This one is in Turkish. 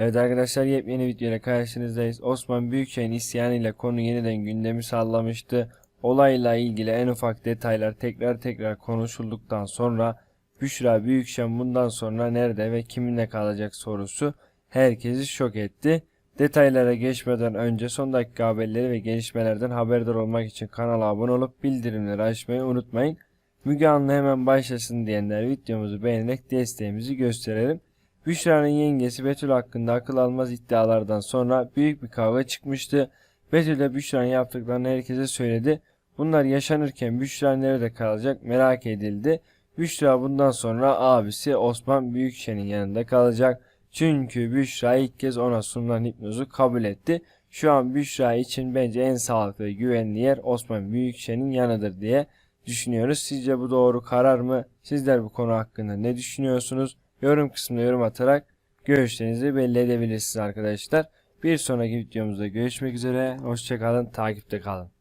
Evet arkadaşlar yepyeni video ile karşınızdayız. Osman Büyükşehir'in isyanıyla konu yeniden gündemi sallamıştı. Olayla ilgili en ufak detaylar tekrar tekrar konuşulduktan sonra Büşra Büyükşen bundan sonra nerede ve kiminle kalacak sorusu herkesi şok etti. Detaylara geçmeden önce son dakika haberleri ve gelişmelerden haberdar olmak için kanala abone olup bildirimleri açmayı unutmayın. Müge Anlı hemen başlasın diyenler videomuzu beğenerek desteğimizi gösterelim. Büşra'nın yengesi Betül hakkında akıl almaz iddialardan sonra büyük bir kavga çıkmıştı. Betül de Büşra'nın yaptıklarını herkese söyledi. Bunlar yaşanırken Büşra nerede kalacak merak edildi. Büşra bundan sonra abisi Osman Büyükşen'in yanında kalacak. Çünkü Büşra ilk kez ona sunulan hipnozu kabul etti. Şu an Büşra için bence en sağlıklı ve güvenli yer Osman Büyükşen'in yanıdır diye düşünüyoruz. Sizce bu doğru karar mı? Sizler bu konu hakkında ne düşünüyorsunuz? Yorum kısmına yorum atarak görüşlerinizi belli edebilirsiniz arkadaşlar. Bir sonraki videomuzda görüşmek üzere. Hoşçakalın, takipte kalın.